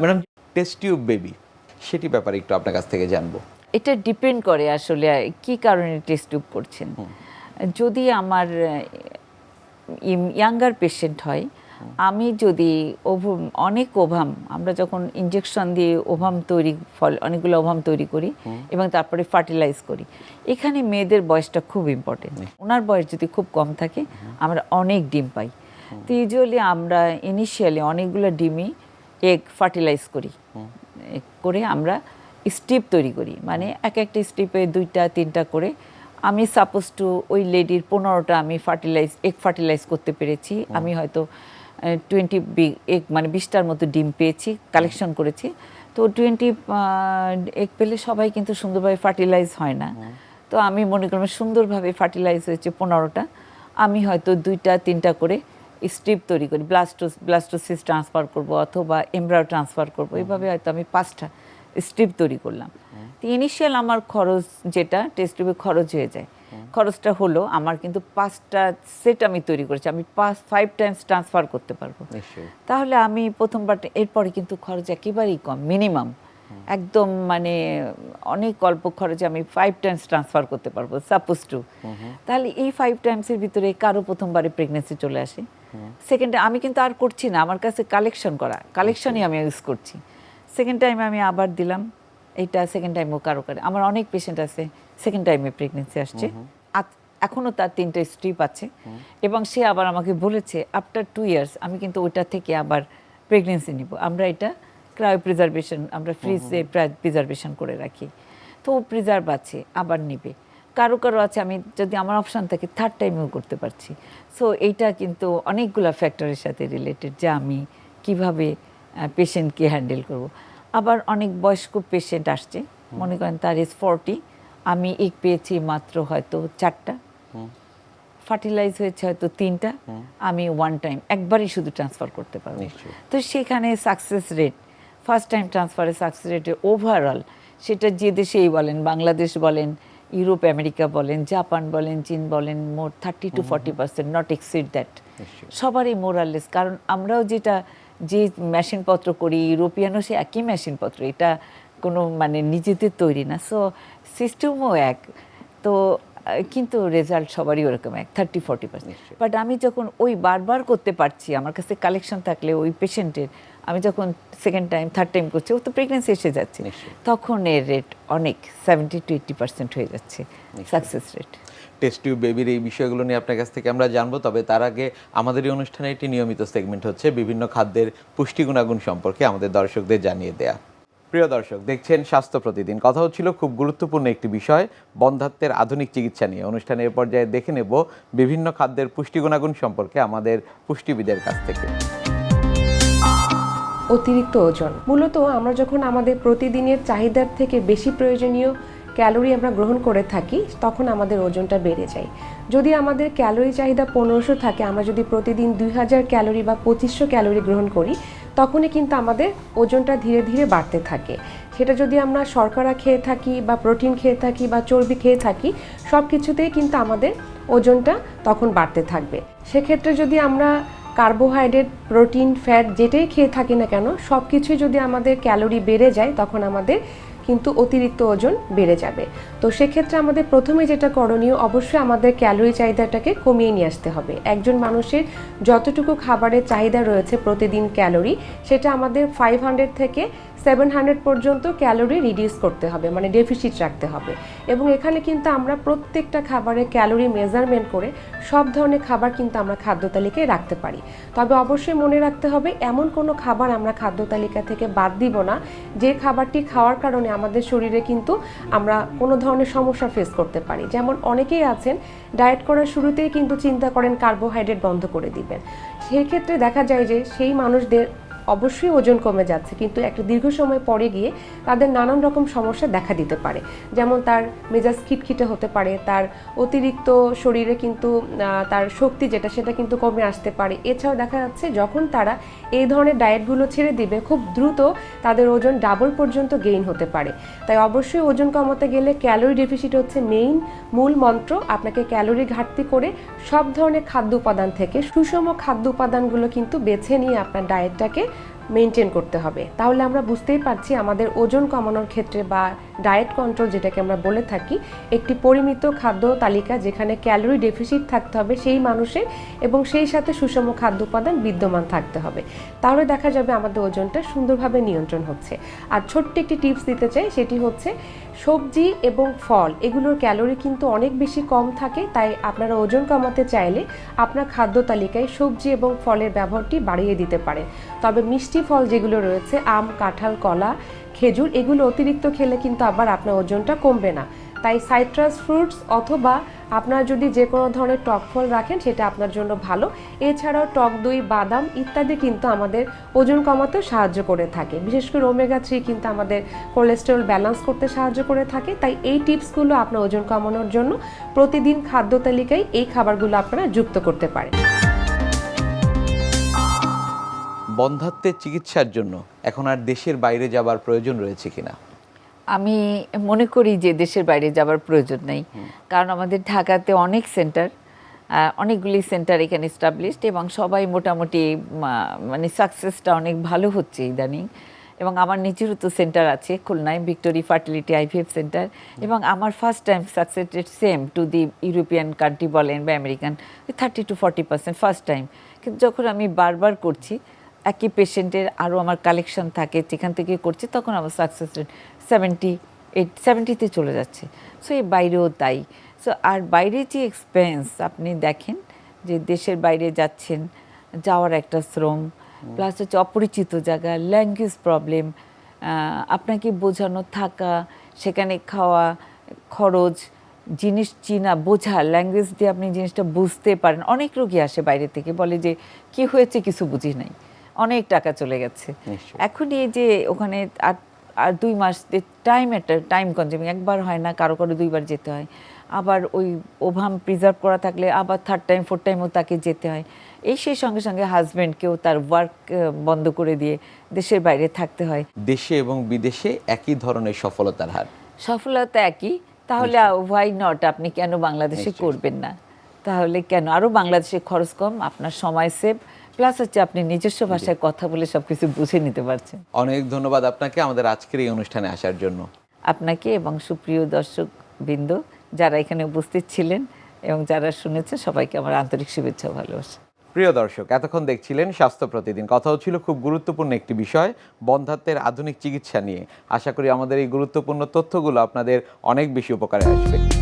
Madam test tube baby সেটি ব্যাপারে একটু আপনার কাছ থেকে জানব। এটা ডিপেন্ড করে আসলে কি কারণে টেস্ট টিউব করছেন যদি আমার ইয়াঙ্গার পেশেন্ট হয় আমি যদি ওভ- অনেক ওভাম আমরা যখন ইঞ্জেকশন দিয়ে ওভাম তৈরি ফল অনেকগুলো ওভাম তৈরি করি এবং তারপরে ফার্টিলাইজ করি এখানে মেয়েদের বয়সটা খুব ইম্পর্টেন্ট ওনার বয়স যদি খুব কম থাকে আমরা অনেক ডিম পাই। তো ইউজুয়ালি আমরা ইনিশিয়ালি অনেকগুলো ডিমই এগ ফার্টিলাইজ করি। করে আমরা স্টিপ তৈরি করি। মানে এক একটা স্টিপে দুইটা তিনটা করে। আমি সাপোজ টু ওই লেডির পনেরোটা আমি ফার্টিলাইজ এগ ফার্টিলাইজ করতে পেরেছি। আমি হয়তো টোয়েন্টি এগ মানে বিশটার মতো ডিম পেয়েছি কালেকশন করেছি। তো টোয়েন্টি এগ পেলে সবাই কিন্তু সুন্দরভাবে ফার্টিলাইজ হয় না। তো আমি মনে করলাম সুন্দরভাবে ফার্টিলাইজ হয়েছে পনেরোটা। আমি হয়তো দুইটা তিনটা করে স্ট্রিপ তৈরি করি ব্লাস্টোস ব্লাস্টোসিস ট্রান্সফার করব অথবা এমব্রাও ট্রান্সফার করব। এইভাবে হয়তো আমি পাঁচটা স্ট্রিপ তৈরি করলাম। তো ইনিশিয়াল আমার খরচ যেটা টেস্ট টিউবে খরচ হয়ে যায়। খরচটা হলো আমার কিন্তু পাঁচটা সেট আমি তৈরি করেছি আমি পাঁচ ফাইভ টাইমস ট্রান্সফার করতে পারব। তাহলে আমি প্রথমবার এরপরে কিন্তু খরচ একেবারেই কম মিনিমাম একদম মানে অনেক অল্প খরচে আমি ফাইভ টাইমস ট্রান্সফার করতে পারব সাপোজ টু তাহলে এই ফাইভ টাইমসের ভিতরে কারও প্রথমবারে প্রেগনেন্সি চলে আসে? সেকেন্ডে আমি কিন্তু আর করছি না আমার কাছে কালেকশন করা কালেকশনই আমি ইউজ করছি। সেকেন্ড টাইম আমি আবার দিলাম এইটা সেকেন্ড টাইমও কারও কারও আমার অনেক পেশেন্ট আছে সেকেন্ড টাইমে প্রেগনেন্সি আসছে। আত- এখনও তার তিনটে স্ট্রিপ আছে। এবং সে আবার আমাকে বলেছে আফটার টু ইয়ার্স আমি কিন্তু ওইটা থেকে আবার প্রেগনেন্সি নিব। আমরা এটা ক্রায়ো প্রিজার্ভেশন আমরা ফ্রিজে প্রিজার্ভেশন করে রাখি। তো ও প্রিজার্ভ আছে আবার নিবে। কারও কারও আছে আমি যদি আমার অপশান থাকে থার্ড টাইমেও করতে পারছি। সো এইটা কিন্তু অনেকগুলো ফ্যাক্টরের সাথে রিলেটেড যে আমি কীভাবে পেশেন্টকে হ্যান্ডেল করব। আবার অনেক বয়স্ক পেশেন্ট আসছে মনে করেন তার এজ ফর্টি আমি এক পেয়েছি মাত্র হয়তো চারটা। ফার্টিলাইজ হয়েছে হয়তো তিনটা। আমি ওয়ান টাইম একবারই শুধু ট্রান্সফার করতে পারব। তো সেখানে সাকসেস রেট ফার্স্ট টাইম ট্রান্সফারের সাকসেস রেটে ওভারঅল সেটা যে দেশেই বলেন বাংলাদেশ বলেন ইউরোপ আমেরিকা বলেন জাপান বলেন চীন বলেন more thirty two forty percent not exceed that সবারই মোরালেস কারণ আমরাও যেটা যে মেশিনপত্র করি ইউরোপিয়ানও সে একই মেশিনপত্র এটা কোনো মানে নিজেদের তৈরি না। সো সিস্টেমও এক। তো কিন্তু রেজাল্ট সবারই ওরকম এক থার্টি ফর্টি পার্সেন্ট বাট আমি যখন ওই বারবার করতে পারছি আমার কাছে কালেকশন থাকলে ওই পেশেন্টের আমি যখন সেকেন্ড টাইম থার্ড টাইম করছি ও তো প্রেগনেন্সি এসে যাচ্ছে। তখন এর রেট অনেক সেভেন্টি টু এইট্টি পার্সেন্ট হয়ে যাচ্ছে সাকসেস রেট টেস্ট টিউব বেবির এই বিষয়গুলো নিয়ে আপনার কাছ থেকে আমরা জানব তবে তার আগে আমাদের এই অনুষ্ঠানে একটি নিয়মিত সেগমেন্ট হচ্ছে বিভিন্ন খাদ্যের পুষ্টি গুণাগুণ সম্পর্কে আমাদের দর্শকদের জানিয়ে দেয়া। প্রিয় দর্শক, দেখছেন স্বাস্থ্য প্রতিদিন। কথা হচ্ছিল খুব গুরুত্বপূর্ণ একটি বিষয় বন্ধাত্বের আধুনিক চিকিৎসা নিয়ে। অনুষ্ঠানের এ পর্যায়ে দেখে নেব বিভিন্ন খাদ্যের পুষ্টি গুণাগুণ সম্পর্কে আমাদের পুষ্টিবিদের কাছ থেকে। অতিরিক্ত ওজন। মূলত আমরা যখন আমাদের প্রতিদিনের চাহিদার থেকে বেশি প্রয়োজনীয় ক্যালোরি আমরা গ্রহণ করে থাকি, তখন আমাদের ওজনটা বেড়ে যায়। যদি আমাদের ক্যালোরি চাহিদা পনেরোশো থাকে, আমরা যদি প্রতিদিন দুই হাজার ক্যালোরি বা পঁচিশশো ক্যালোরি গ্রহণ করি তখনই কিন্তু আমাদের ওজনটা ধীরে ধীরে বাড়তে থাকে। সেটা যদি আমরা শর্করা খেয়ে থাকি বা প্রোটিন খেয়ে থাকি বা চর্বি খেয়ে থাকি সব কিছুতেই কিন্তু আমাদের ওজনটা তখন বাড়তে থাকবে। সেক্ষেত্রে যদি আমরা কার্বোহাইড্রেট, প্রোটিন, ফ্যাট যেটাই খেয়ে থাকি না কেন সব কিছুই যদি আমাদের ক্যালোরি বেড়ে যায়, তখন আমাদের কিন্তু অতিরিক্ত ওজন বেড়ে যাবে। তো সেক্ষেত্রে আমাদের প্রথমে যেটা করণীয়, অবশ্যই আমাদের ক্যালোরি চাহিদাটাকে কমিয়ে নিয়ে আসতে হবে। একজন মানুষের যতটুকু খাবারের চাহিদা রয়েছে প্রতিদিন ক্যালোরি, সেটা আমাদের ফাইভ হান্ড্রেড থেকে সেভেন হান্ড্রেড পর্যন্ত ক্যালোরি রিডিউস করতে হবে মানে ডেফিসিট রাখতে হবে। এবং এখানে কিন্তু আমরা প্রত্যেকটা খাবারে ক্যালোরি মেজারমেন্ট করে সব ধরনের খাবার কিন্তু আমরা খাদ্য তালিকায় রাখতে পারি। তবে অবশ্যই মনে রাখতে হবে, এমন কোনো খাবার আমরা খাদ্য তালিকা থেকে বাদ দিব না, যে খাবারটি খাওয়ার কারণে আমাদের শরীরে কিন্তু আমরা কোনো ধরনের সমস্যা ফেস করতে পারি। যেমন অনেকেই আছেন ডায়েট করার শুরুতেই কিন্তু চিন্তা করেন কার্বোহাইড্রেট বন্ধ করে দিবেন। সেই ক্ষেত্রে দেখা যায় যে সেই মানুষদের অবশ্যই ওজন কমে যাচ্ছে, কিন্তু একটা দীর্ঘ সময় পরে গিয়ে তাদের নানান রকম সমস্যা দেখা দিতে পারে। যেমন তার মেজাজ খিটখিটে হতে পারে, তার অতিরিক্ত শরীরে কিন্তু তার শক্তি যেটা, সেটা কিন্তু কমে আসতে পারে। এছাড়াও দেখা যাচ্ছে যখন তারা এই ধরনের ডায়েটগুলো ছেড়ে দিবে, খুব দ্রুত তাদের ওজন ডাবল পর্যন্ত গেইন হতে পারে। তাই অবশ্যই ওজন কমাতে গেলে ক্যালোরি ডেফিসিট হচ্ছে মেইন মূল মন্ত্র। আপনাকে ক্যালোরি ঘাটতি করে সব ধরনের খাদ্য উপাদান থেকে সুষম খাদ্য উপাদানগুলো কিন্তু বেছে নিয়ে আপনার ডায়েটটাকে মেনটেন করতে হবে। তাহলে আমরা বুঝতেই পারছি আমাদের ওজন কমানোর ক্ষেত্রে বা ডায়েট কন্ট্রোল যেটাকে আমরা বলে থাকি, একটি পরিমিত খাদ্য তালিকা যেখানে ক্যালোরি ডেফিসিট থাকতে হবে সেই মানুষের এবং সেই সাথে সুষম খাদ্য উপাদান বিদ্যমান থাকতে হবে। তাহলে দেখা যাবে আমাদের ওজনটা সুন্দরভাবে নিয়ন্ত্রণ হচ্ছে। আর ছোট্ট একটি টিপস দিতে চাই, সেটি হচ্ছে সবজি এবং ফল, এগুলোর ক্যালোরি কিন্তু অনেক বেশি কম থাকে, তাই আপনারা ওজন কমাতে চাইলে আপনার খাদ্য তালিকায় সবজি এবং ফলের ব্যবহারটি বাড়িয়ে দিতে পারে তবে মিষ্টি ফল যেগুলো রয়েছে, আম, কাঁঠাল, কলা, খেজুর, এগুলো অতিরিক্ত খেলে কিন্তু আবার আপনার ওজনটা কমবে না। তাই সাইট্রাস ফ্রুটস অথবা আপনার যদি যে কোনো ধরনের টক ফল রাখেন, সেটা আপনার জন্য ভালো। এছাড়াও টক দই, বাদাম ইত্যাদি কিন্তু আমাদের ওজন কমাতেও সাহায্য করে থাকে। বিশেষ করে ওমেগা থ্রি কিন্তু আমাদের কোলেস্টেরল ব্যালেন্স করতে সাহায্য করে থাকে। তাই এই টিপসগুলো আপনার ওজন কমানোর জন্য প্রতিদিন খাদ্য তালিকায় এই খাবারগুলো আপনারা যুক্ত করতে পারেন। বন্ধাত্বের চিকিৎসার জন্য এখন আর দেশের বাইরে যাবার প্রয়োজন রয়েছে কিনা? আমি মনে করি যে দেশের বাইরে যাবার প্রয়োজন নেই। কারণ আমাদের ঢাকাতে অনেক সেন্টার অনেকগুলি সেন্টার এখানে এস্টাবলিশড এবং সবাই মোটামুটি মানে সাকসেসটা অনেক ভালো হচ্ছে ইদানিং। এবং আমার নিজেরও তো সেন্টার আছে খুলনায় ভিক্টোরি ফার্টিলিটি আইভিএফ সেন্টার এবং আমার first time success rate same to the European country বলেন বা American thirty two forty percent first time কিন্তু যখন আমি বারবার করছি একই পেশেন্টের আরও আমার কালেকশন থাকে যেখান থেকে করছি তখন আমার সাকসেস রেট সেভেন্টি এইট সেভেন্টিতে চলে যাচ্ছে। সো এই বাইরেও তাই। সো আর বাইরে যে এক্সপেন্স আপনি দেখেন যে দেশের বাইরে যাচ্ছেন যাওয়ার একটা শ্রম প্লাস হচ্ছে অপরিচিত জায়গা ল্যাঙ্গুয়েজ প্রবলেম আপনাকে বোঝানো থাকা সেখানে খাওয়া খরচ জিনিস চিনা বোঝা ল্যাঙ্গুয়েজ দিয়ে আপনি জিনিসটা বুঝতে পারেন। অনেক রোগী আসে বাইরে থেকে বলে যে কি হয়েছে কিছু বুঝি নাই। অনেক টাকা চলে গেছে। এখন এই যে ওখানে আর আর দুই মাস টাইম একটা টাইম কনজিউমিং একবার হয় না কারও কারও দুইবার যেতে হয়। আবার ওই ওভাম প্রিজার্ভ করা থাকলে আবার থার্ড টাইম ফোর্থ টাইমও তাকে যেতে হয়। এই সেই সঙ্গে সঙ্গে হাজব্যান্ডকেও তার ওয়ার্ক বন্ধ করে দিয়ে দেশের বাইরে থাকতে হয়। দেশে এবং বিদেশে একই ধরনের সফলতার হার। সফলতা একই। তাহলে হোয়াই নট আপনি কেন বাংলাদেশে করবেন না? তাহলে কেন? আরও বাংলাদেশে খরচ কম আপনার সময় সেভ প্লাস হচ্ছে আপনি নিজস্ব ভাষায় কথা বলে সব কিছু বুঝে নিতে পারছেন। অনেক ধন্যবাদ আপনাকে আমাদের আজকের এই অনুষ্ঠানে আসার জন্য। আপনাকে এবং সুপ্রিয় দর্শক বৃন্দ যারা এখানে উপস্থিত ছিলেন এবং যারা শুনেছে সবাইকে আমার আন্তরিক শুভেচ্ছা ভালোবাসা। প্রিয় দর্শক এতক্ষণ দেখছিলেন স্বাস্থ্য প্রতিদিন। কথা হচ্ছিল খুব গুরুত্বপূর্ণ একটি বিষয় বন্ধাত্বের আধুনিক চিকিৎসা নিয়ে। আশা করি আমাদের এই গুরুত্বপূর্ণ তথ্যগুলো আপনাদের অনেক বেশি উপকারে আসবে।